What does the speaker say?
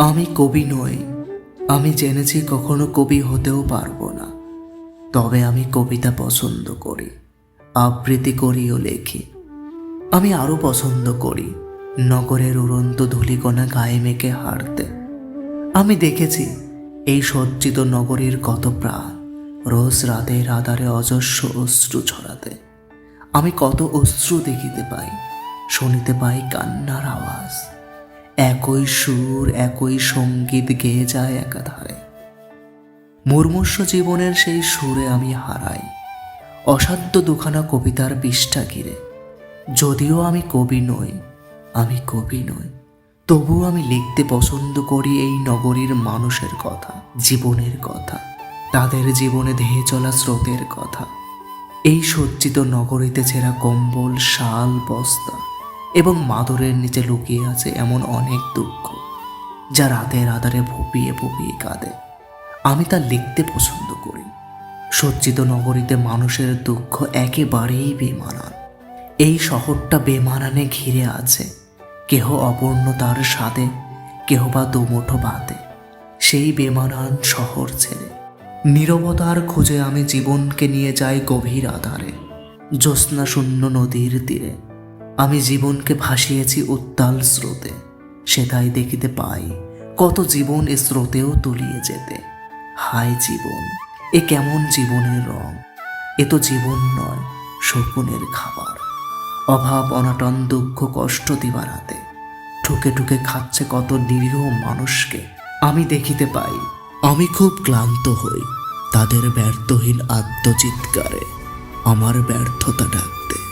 আমি কবি নই। আমি জেনেছি কখনো কবি হতেও পারব না। তবে আমি কবিতা পছন্দ করি, আবৃত্তি করিও লেখি। আমি আরও পছন্দ করি নগরের উড়ন্ত ধূলিকণা গায়ে মেখে হারতে আমি দেখেছি এই সজ্জিত নগরীর কত প্রাণ, রোজ রাতে আধারে অজস্র অশ্রু ছড়াতে। আমি কত অশ্রু দেখিতে পাই, শুনিতে পাই কান্নার আওয়াজ। একই সুর, একই সংগীত গেয়ে যায় একাধারে। মুর্মুষ্য জীবনের সেই সুরে আমি হারাই। অসাধ্য দুখানা কবিতার পৃষ্ঠা ঘিরে। যদিও আমি কবি নই, আমি কবি নই। তবুও আমি লিখতে পছন্দ করি এই নগরীর মানুষের কথা, জীবনের কথা, তাদের জীবনে ধেয়ে চলা স্রোতের কথা। এই সজ্জিত নগরীতে ছেঁড়া কম্বল, শাল, বস্তা এবং মাদুরের নিচে লুকিয়ে আছে এমন অনেক দুঃখ, যা রাতের আধারে ভুপিয়ে ভুপিয়ে কাঁদে। আমি তা লিখতে পছন্দ করি। সজ্জিত নগরীতে মানুষের দুঃখ একেবারেই বেমানান। এই শহরটা বেমানানে ঘিরে আছে। কেহ অপূর্ণতার স্বাদে, কেহ বা দুমুঠো ভাতে। সেই বেমানান শহর ছেড়ে। নীরবতার খোঁজে আমি জীবনকে নিয়ে যাই গভীর আধারে জ্যোৎস্না শূন্য নদীর তীরে। আমি জীবনকে ভাসিয়েছি উত্তাল স্রোতে। সেটাই দেখিতে পাই কত জীবন এ স্রোতেও তলিয়ে যেতে। হায় জীবন, এ কেমন জীবনের রং। এ তো জীবন নয়, শকুনের খাবার। অভাব, অনাটন, দুঃখ, কষ্ট দিবার হাতে। ঠুকে ঠুকে খাচ্ছে কত নিরীহ মানুষকে। আমি দেখিতে পাই, আমি খুব ক্লান্ত হই। তাদের ব্যর্থহীন আত্মচিৎকারে আমার ব্যর্থতা ডাকে